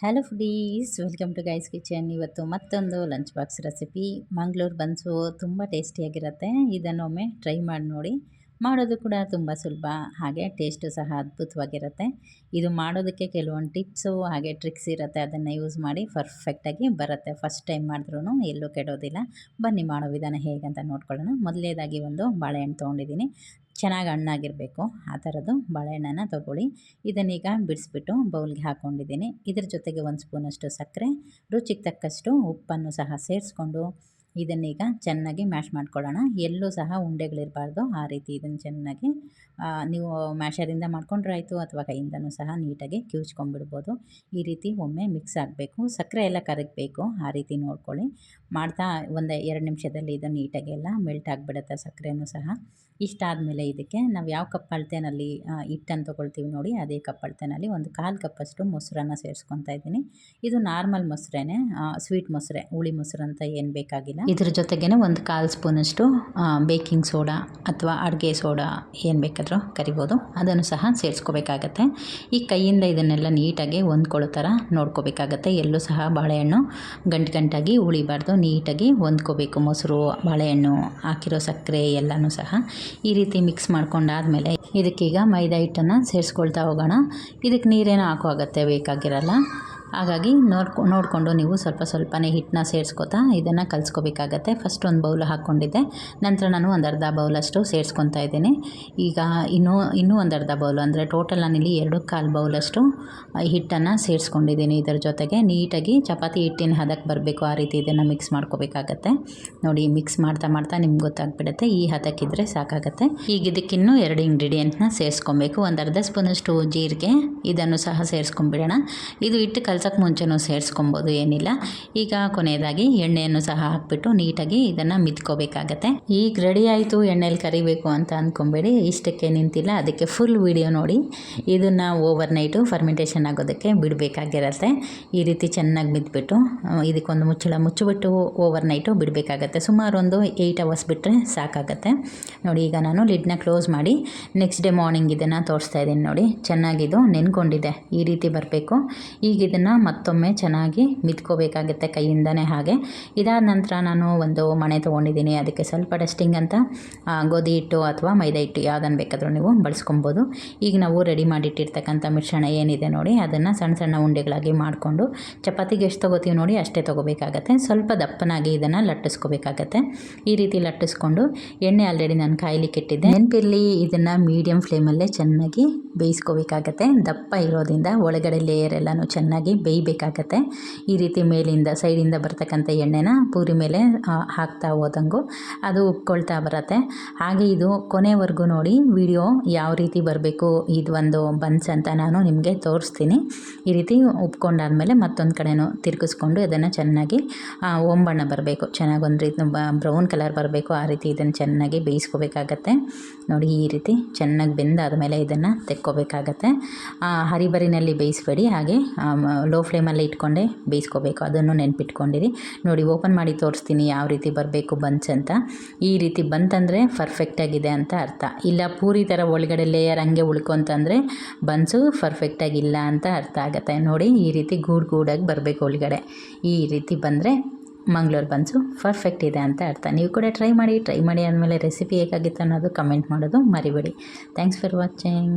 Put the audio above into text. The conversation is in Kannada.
Hello foodies welcome to guys kitchen ಇವತ್ತು ಮತ್ತೊಂದು lunch box recipe Mangaluru buns ತುಂಬ ಟೇಸ್ಟಿಯಾಗಿರುತ್ತೆ ಇದನ್ನೊಮ್ಮೆ ಟ್ರೈ ಮಾಡಿ ನೋಡಿ. ಮಾಡೋದು ಕೂಡ ತುಂಬ ಸುಲಭ. ಹಾಗೆ ಟೇಸ್ಟು ಸಹ ಅದ್ಭುತವಾಗಿರುತ್ತೆ. ಇದು ಮಾಡೋದಕ್ಕೆ ಕೆಲವೊಂದು ಟಿಪ್ಸು ಹಾಗೆ ಟ್ರಿಕ್ಸ್ ಇರುತ್ತೆ. ಅದನ್ನು ಯೂಸ್ ಮಾಡಿ ಪರ್ಫೆಕ್ಟಾಗಿ ಬರುತ್ತೆ. ಫಸ್ಟ್ ಟೈಮ್ ಮಾಡಿದ್ರೂ ಎಲ್ಲೂ ಕೆಡೋದಿಲ್ಲ. ಬನ್ನಿ ಮಾಡೋ ವಿಧಾನ ಹೇಗಂತ ನೋಡ್ಕೊಳ್ಳೋಣ. ಮೊದಲೇದಾಗಿ ಒಂದು ಬಾಳೆಹಣ್ಣು ತೊಗೊಂಡಿದ್ದೀನಿ. ಚೆನ್ನಾಗಿ ಹಣ್ಣಾಗಿರಬೇಕು. ಆ ಥರದ್ದು ಬಾಳೆಹಣ್ಣನ್ನು ತೊಗೊಳ್ಳಿ. ಇದನ್ನೀಗ ಬಿಡಿಸ್ಬಿಟ್ಟು ಬೌಲ್ಗೆ ಹಾಕ್ಕೊಂಡಿದ್ದೀನಿ ಇದ್ರ ಜೊತೆಗೆ ಒಂದು ಸ್ಪೂನಷ್ಟು ಸಕ್ಕರೆ, ರುಚಿಗೆ ತಕ್ಕಷ್ಟು ಉಪ್ಪನ್ನು ಸಹ ಸೇರಿಸ್ಕೊಂಡು ಇದನ್ನೀಗ ಚೆನ್ನಾಗಿ ಮ್ಯಾಶ್ ಮಾಡ್ಕೊಳ್ಳೋಣ. ಎಲ್ಲೂ ಸಹ ಉಂಡೆಗಳಿರಬಾರ್ದು. ಆ ರೀತಿ ಇದನ್ನು ಚೆನ್ನಾಗಿ ನೀವು ಮ್ಯಾಶರಿಂದ ಮಾಡ್ಕೊಂಡ್ರೆ ಆಯಿತು ಅಥವಾ ಕೈಯಿಂದನೂ ಸಹ ನೀಟಾಗಿ ಕಿವುಚ್ಕೊಂಡ್ಬಿಡ್ಬೋದು. ಈ ರೀತಿ ಒಮ್ಮೆ ಮಿಕ್ಸ್ ಆಗಬೇಕು. ಸಕ್ಕರೆ ಎಲ್ಲ ಕರಗಬೇಕು. ಆ ರೀತಿ ನೋಡ್ಕೊಳ್ಳಿ. ಮಾಡ್ತಾ ಒಂದು ಎರಡು ನಿಮಿಷದಲ್ಲಿ ಇದು ನೀಟಾಗಿ ಎಲ್ಲ ಮೆಲ್ಟ್ ಆಗಿಬಿಡುತ್ತೆ ಸಕ್ಕರೆನೂ ಸಹ. ಇಷ್ಟ ಆದಮೇಲೆ ಇದಕ್ಕೆ ನಾವು ಯಾವ ಕಪ್ ಅಳತೆನಲ್ಲಿ ಹಿಟ್ಟನ್ನು ತೊಗೊಳ್ತೀವಿ ನೋಡಿ, ಅದೇ ಕಪ್ ಅಳತೆನಲ್ಲಿ ಒಂದು ಕಾಲು ಕಪ್ಪಷ್ಟು ಮೊಸರನ್ನು ಸೇರಿಸ್ಕೊತಾ ಇದ್ದೀನಿ. ಇದು ನಾರ್ಮಲ್ ಮೊಸರೇನೆ ಸ್ವೀಟ್ ಮೊಸರೆ, ಹುಳಿ ಮೊಸರು ಅಂತ ಏನು ಬೇಕಾಗಿಲ್ಲ. ಇದ್ರ ಜೊತೆಗೇ ಒಂದು ಕಾಲು ಸ್ಪೂನಷ್ಟು ಬೇಕಿಂಗ್ ಸೋಡಾ ಅಥವಾ ಅಡುಗೆ ಸೋಡಾ ಏನು ಬೇಕಾದರೂ ಕರಿಬೋದು, ಅದನ್ನು ಸಹ ಸೇರಿಸ್ಕೋಬೇಕಾಗತ್ತೆ. ಈ ಕೈಯಿಂದ ಇದನ್ನೆಲ್ಲ ನೀಟಾಗಿ ಹೊಂದ್ಕೊಳ್ಳೋ ಥರ ನೋಡ್ಕೋಬೇಕಾಗತ್ತೆ. ಎಲ್ಲೂ ಸಹ ಬಾಳೆಹಣ್ಣು ಗಂಟು ಗಂಟಾಗಿ ಉಳಿಬಾರ್ದು, ನೀಟಾಗಿ ಹೊಂದ್ಕೋಬೇಕು. ಮೊಸರು, ಬಾಳೆಹಣ್ಣು ಹಾಕಿರೋ ಸಕ್ಕರೆ ಎಲ್ಲನೂ ಸಹ ಈ ರೀತಿ ಮಿಕ್ಸ್ ಮಾಡ್ಕೊಂಡಾದಮೇಲೆ ಇದಕ್ಕೀಗ ಮೈದಾ ಹಿಟ್ಟನ್ನು ಸೇರಿಸ್ಕೊಳ್ತಾ ಹೋಗೋಣ. ಇದಕ್ಕೆ ನೀರೇನು ಹಾಕೋ ಆಗುತ್ತೆ ಬೇಕಾಗಿರಲ್ಲ. ಹಾಗಾಗಿ ನೋಡ್ಕೊ, ನೋಡಿಕೊಂಡು ನೀವು ಸ್ವಲ್ಪ ಸ್ವಲ್ಪನೇ ಹಿಟ್ಟನ್ನ ಸೇರಿಸ್ಕೊತಾ ಇದನ್ನು ಕಲಿಸ್ಕೋಬೇಕಾಗತ್ತೆ. ಫಸ್ಟ್ ಒಂದು ಬೌಲ್ ಹಾಕ್ಕೊಂಡಿದ್ದೆ. ನಂತರ ನಾನು ಒಂದು ಅರ್ಧ ಬೌಲಷ್ಟು ಸೇರಿಸ್ಕೊತಾ ಇದ್ದೀನಿ. ಈಗ ಇನ್ನೂ ಇನ್ನೂ ಒಂದು ಅರ್ಧ ಬೌಲು, ಅಂದರೆ ಟೋಟಲ್ ನಾನಿಲ್ಲಿ ಎರಡು ಕಾಲು ಬೌಲಷ್ಟು ಹಿಟ್ಟನ್ನು ಸೇರಿಸ್ಕೊಂಡಿದ್ದೀನಿ ಇದರ ಜೊತೆಗೆ. ನೀಟಾಗಿ ಚಪಾತಿ ಹಿಟ್ಟಿನ ಹದಕ್ಕೆ ಬರಬೇಕು, ಆ ರೀತಿ ಇದನ್ನು ಮಿಕ್ಸ್ ಮಾಡ್ಕೋಬೇಕಾಗತ್ತೆ. ನೋಡಿ ಮಿಕ್ಸ್ ಮಾಡ್ತಾ ಮಾಡ್ತಾ ನಿಮ್ಗೆ ಗೊತ್ತಾಗ್ಬಿಡುತ್ತೆ. ಈ ಹದಕ್ಕಿದ್ರೆ ಸಾಕಾಗತ್ತೆ. ಈಗ ಇದಕ್ಕಿನ್ನೂ ಎರಡು ಇಂಗ್ರೀಡಿಯೆಂಟ್ನ ಸೇರಿಸ್ಕೊಬೇಕು. ಒಂದು ಅರ್ಧ ಸ್ಪೂನಷ್ಟು ಜೀರಿಗೆ, ಇದನ್ನು ಸಹ ಸೇರಿಸ್ಕೊಂಬಿಡೋಣ ಇದು ಹಿಟ್ಟು ಕಲ್ ಕಲ್ಸೋಕ್ಕೆ ಮುಂಚೆನೂ ಸೇರಿಸ್ಕೊಬೋದು, ಏನಿಲ್ಲ. ಈಗ ಕೊನೆಯದಾಗಿ ಎಣ್ಣೆಯನ್ನು ಸಹ ಹಾಕ್ಬಿಟ್ಟು ನೀಟಾಗಿ ಇದನ್ನು ಮಿದ್ಕೋಬೇಕಾಗತ್ತೆ ಈಗ ರೆಡಿ ಆಯಿತು ಎಣ್ಣೆಯಲ್ಲಿ ಕರಿಬೇಕು ಅಂತ ಅಂದ್ಕೊಬೇಡಿ ಇಷ್ಟಕ್ಕೆ ನಿಂತಿಲ್ಲ, ಅದಕ್ಕೆ ಫುಲ್ ವಿಡಿಯೋ ನೋಡಿ. ಇದನ್ನು ಓವರ್ ನೈಟು ಫರ್ಮೆಂಟೇಷನ್ ಆಗೋದಕ್ಕೆ ಬಿಡಬೇಕಾಗಿರತ್ತೆ. ಈ ರೀತಿ ಚೆನ್ನಾಗಿ ಬಿದ್ದುಬಿಟ್ಟು ಇದಕ್ಕೊಂದು ಮುಚ್ಚಳ ಮುಚ್ಚಿಬಿಟ್ಟು ಓವರ್ ನೈಟು ಬಿಡಬೇಕಾಗತ್ತೆ. ಸುಮಾರು ಒಂದು ಏಯ್ಟ್ ಅವರ್ಸ್ ಬಿಟ್ಟರೆ ಸಾಕಾಗತ್ತೆ. ನೋಡಿ, ಈಗ ನಾನು ಲಿಡ್ನ ಕ್ಲೋಸ್ ಮಾಡಿ ನೆಕ್ಸ್ಟ್ ಡೇ ಮಾರ್ನಿಂಗ್ ಇದನ್ನು ತೋರಿಸ್ತಾ ಇದ್ದೀನಿ ನೋಡಿ. ಚೆನ್ನಾಗಿದು ನೆನ್ಕೊಂಡಿದೆ, ಈ ರೀತಿ ಬರಬೇಕು. ಈಗ ಇದನ್ನು ಮತ್ತೊಮ್ಮೆ ಚೆನ್ನಾಗಿ ಮಿತ್ಕೋಬೇಕಾಗುತ್ತೆ ಕೈಯಿಂದನೇ ಹಾಗೆ. ಇದಾದ ನಂತರ ನಾನು ಒಂದು ಮಣೆ ತೊಗೊಂಡಿದ್ದೀನಿ. ಅದಕ್ಕೆ ಸ್ವಲ್ಪ ಡಸ್ಟಿಂಗ್ ಅಂತ ಗೋಧಿ ಹಿಟ್ಟು ಅಥವಾ ಮೈದಾ ಹಿಟ್ಟು ಯಾವುದನ್ನು ಬೇಕಾದರೂ ನೀವು ಬಳಸ್ಕೊಬೋದು. ಈಗ ನಾವು ರೆಡಿ ಮಾಡಿಟ್ಟಿರ್ತಕ್ಕಂಥ ಮಿಶ್ರಣ ಏನಿದೆ ನೋಡಿ, ಅದನ್ನು ಸಣ್ಣ ಸಣ್ಣ ಉಂಡೆಗಳಾಗಿ ಮಾಡಿಕೊಂಡು ಚಪಾತಿಗೆ ಎಷ್ಟು ತೊಗೋತೀವಿ ನೋಡಿ ಅಷ್ಟೇ ತೊಗೋಬೇಕಾಗತ್ತೆ. ಸ್ವಲ್ಪ ದಪ್ಪನಾಗಿ ಇದನ್ನು ಲಟ್ಟಿಸ್ಕೋಬೇಕಾಗತ್ತೆ. ಈ ರೀತಿ ಲಟ್ಟಿಸ್ಕೊಂಡು ಎಣ್ಣೆ ಆಲ್ರೆಡಿ ನಾನು ಕಾಯ್ಲಿಕ್ಕೆ ಇಟ್ಟಿದ್ದೆ ನೆನಪಿರಲಿ, ಇದನ್ನು ಮೀಡಿಯಮ್ ಫ್ಲೇಮಲ್ಲೇ ಚೆನ್ನಾಗಿ ಬೇಯಿಸ್ಕೋಬೇಕಾಗತ್ತೆ. ದಪ್ಪ ಇರೋದ್ರಿಂದ ಒಳಗಡೆ ಲೇಯರ್ ಎಲ್ಲನೂ ಚೆನ್ನಾಗಿ ಬೇಯಬೇಕಾಗತ್ತೆ. ಈ ರೀತಿ ಮೇಲಿಂದ, ಸೈಡಿಂದ ಬರ್ತಕ್ಕಂಥ ಎಣ್ಣೆನ ಪೂರಿ ಮೇಲೆ ಹಾಕ್ತಾ ಹೋದಂಗು ಅದು ಉಪ್ಕೊಳ್ತಾ ಬರುತ್ತೆ. ಹಾಗೆ ಇದು ಕೊನೆವರೆಗೂ ನೋಡಿ ವಿಡಿಯೋ ಯಾವ ರೀತಿ ಬರಬೇಕು, ಇದು ಒಂದು ಬನ್ಸ್ ಅಂತ ನಾನು ನಿಮಗೆ ತೋರಿಸ್ತೀನಿ. ಈ ರೀತಿ ಉಪ್ಕೊಂಡಾದಮೇಲೆ ಮತ್ತೊಂದು ಕಡೆನೂ ತಿರುಗಿಸ್ಕೊಂಡು ಇದನ್ನು ಚೆನ್ನಾಗಿ ಓಂಬಣ್ಣ ಬರಬೇಕು. ಚೆನ್ನಾಗಿ ಒಂದು ರೀತಿ ಬ್ರೌನ್ ಕಲರ್ ಬರಬೇಕು. ಆ ರೀತಿ ಇದನ್ನು ಚೆನ್ನಾಗಿ ಬೇಯಿಸ್ಕೋಬೇಕಾಗತ್ತೆ. ನೋಡಿ ಈ ರೀತಿ ಚೆನ್ನಾಗಿ ಬೆಂದಾದ ಮೇಲೆ ಇದನ್ನು ತೆಕ್ಕೋಬೇಕಾಗತ್ತೆ. ಹರಿಬರಿನಲ್ಲಿ ಬೇಯಿಸ್ಬೇಡಿ. ಹಾಗೆ ಲೋ ಫ್ಲೇಮಲ್ಲಿ ಇಟ್ಕೊಂಡೆ ಬೇಯಿಸ್ಕೋಬೇಕು. ಅದನ್ನು ನೆನ್ಪಿಟ್ಕೊಂಡಿರಿ. ನೋಡಿ ಓಪನ್ ಮಾಡಿ ತೋರಿಸ್ತೀನಿ ಯಾವ ರೀತಿ ಬರಬೇಕು ಬನ್ಸ್ ಅಂತ. ಈ ರೀತಿ ಬಂತಂದರೆ ಪರ್ಫೆಕ್ಟಾಗಿದೆ ಅಂತ ಅರ್ಥ. ಇಲ್ಲ, ಪೂರಿ ಥರ ಒಳಗಡೆ ಲೇಯರ್ ಹಂಗೆ ಉಳ್ಕೊಂತಂದರೆ ಬನ್ಸು ಪರ್ಫೆಕ್ಟಾಗಿಲ್ಲ ಅಂತ ಅರ್ಥ ಆಗುತ್ತೆ. ನೋಡಿ, ಈ ರೀತಿ ಗೂಡು ಗೂಡಾಗಿ ಬರಬೇಕು ಒಳಗಡೆ. ಈ ರೀತಿ ಬಂದರೆ ಮಂಗ್ಳೂರು ಬನ್ಸು ಪರ್ಫೆಕ್ಟ್ ಇದೆ ಅಂತ ಅರ್ಥ. ನೀವು ಕೂಡ ಟ್ರೈ ಮಾಡಿ ಟ್ರೈ ಮಾಡಿ ಆದಮೇಲೆ ರೆಸಿಪಿ ಹೇಗಾಗಿತ್ತು ಅನ್ನೋದು ಕಮೆಂಟ್ ಮಾಡೋದು ಮರಿಬೇಡಿ. Thanks for watching